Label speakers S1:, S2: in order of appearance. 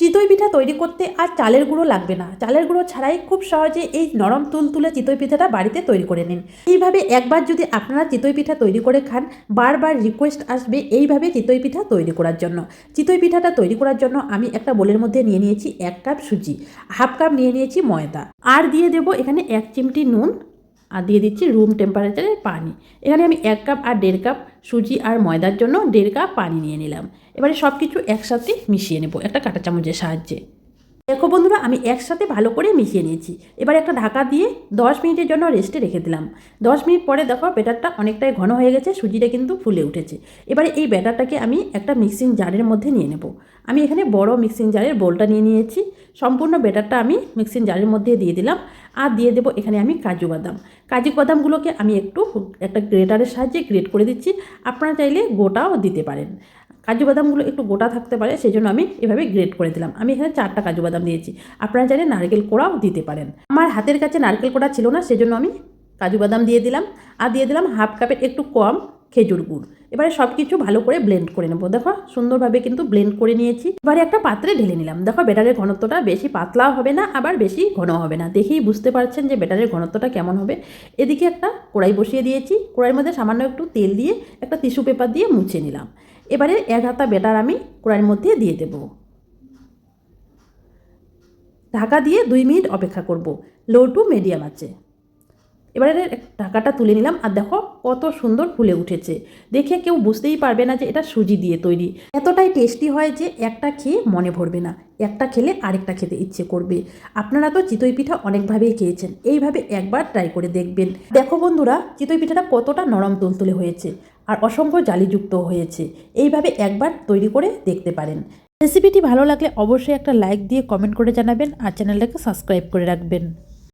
S1: চিতই পিঠা তৈরি করতে আর চালের গুঁড়ো লাগবে না। চালের গুঁড়ো ছাড়াই খুব সহজে এই নরম তুলতুলে চিতই পিঠাটা বাড়িতে তৈরি করে নিন। এইভাবে একবার যদি আপনারা চিতই পিঠা তৈরি করে খান, বারবার রিকোয়েস্ট আসবে এইভাবে চিতই পিঠা তৈরি করার জন্য। চিতই পিঠাটা তৈরি করার জন্য আমি একটা বোলের মধ্যে নিয়ে নিয়েছি এক কাপ সুজি, হাফ কাপ নিয়ে নিয়েছি ময়দা। আর দিয়ে দেবো এখানে এক চিমটি নুন আর দিয়ে দিচ্ছি রুম টেম্পারেচারের পানি। এখানে আমি এক কাপ আর দেড় কাপ সুজি আর ময়দার জন্য দেড় কাপ পানি নিয়ে নিলাম। এবারে সব কিছু একসাথে মিশিয়ে নেব একটা কাঁটা চামচের সাহায্যে। দেখো বন্ধুরা, আমি একসাথে ভালো করে মিশিয়ে নিয়েছি। এবার একটা ঢাকা দিয়ে দশ মিনিটের জন্য রেস্টে রেখে দিলাম। দশ মিনিট পরে দেখো ব্যাটারটা অনেকটাই ঘন হয়ে গেছে, সুজিটা কিন্তু ফুলে উঠেছে। এবারে এই ব্যাটারটাকে আমি একটা মিক্সিং জারের মধ্যে নিয়ে নেব। আমি এখানে বড় মিক্সিং জারের বোলটা নিয়ে নিয়েছি। সম্পূর্ণ ব্যাটারটা আমি মিক্সিং জারের মধ্যে দিয়ে দিলাম। আর দিয়ে দেবো এখানে আমি কাজু বাদাম। কাজু বাদামগুলোকে আমি একটু একটা গ্রেটারের সাহায্যে গ্রেট করে দিচ্ছি। আপনারা চাইলে গোটাও দিতে পারেন। কাজু বাদামগুলো একটু গোটা থাকতে পারে সেই জন্য আমি এভাবে গ্রেড করে দিলাম। আমি এখানে চারটা কাজু বাদাম দিয়েছি। আপনারা চাইলে নারকেল কোড়াও দিতে পারেন। আমার হাতের কাছে নারকেল কোড়া ছিল না, সেজন্য আমি কাজু বাদাম দিয়ে দিলাম। আর দিয়ে দিলাম হাফ কাপের একটু কম খেজুর গুড়। এবারে সব কিছু ভালো করে ব্লেন্ড করে নেব। দেখো, সুন্দরভাবে কিন্তু ব্লেন্ড করে নিয়েছি। এবারে একটা পাত্রে ঢেলে নিলাম। দেখো, ব্যাটারের ঘনত্বটা বেশি পাতলাও হবে না, আবার বেশি ঘন হবে না। দেখেই বুঝতে পারছেন যে ব্যাটারের ঘনত্বটা কেমন হবে। এদিকে একটা কড়াই বসিয়ে দিয়েছি। কড়াইয়ের মধ্যে সামান্য একটু তেল দিয়ে একটা টিস্যু পেপার দিয়ে মুছে নিলাম। এবারে এক হাতা ব্যাটার আমি কড়াইয়ের মধ্যে দিয়ে দেব। ঢাকা দিয়ে দুই মিনিট অপেক্ষা করব। লো টু মিডিয়াম আছে। এবারে ঢাকাটা তুলে নিলাম আর দেখো কত সুন্দর ফুলে উঠেছে। দেখে কেউ বুঝতেই পারবে না যে এটা সুজি দিয়ে তৈরি। এতটাই টেস্টি হয় যে একটা খেয়ে মনে ভরবে না। একটা খেলে আরেকটা খেতে ইচ্ছে করবে। আপনারা তো চিতই পিঠা অনেকভাবেই খেয়েছেন। এইভাবে একবার ট্রাই করে দেখবেন। দেখো বন্ধুরা, চিতই পিঠাটা কতটা নরম তুলতুলে হয়েছে আর অসংখ্য জালিযুক্ত হয়েছে। এইভাবে একবার তৈরি করে দেখতে পারেন। রেসিপিটি ভালো লাগলে অবশ্যই একটা লাইক দিয়ে কমেন্ট করে জানাবেন আর চ্যানেলটাকে সাবস্ক্রাইব করে রাখবেন।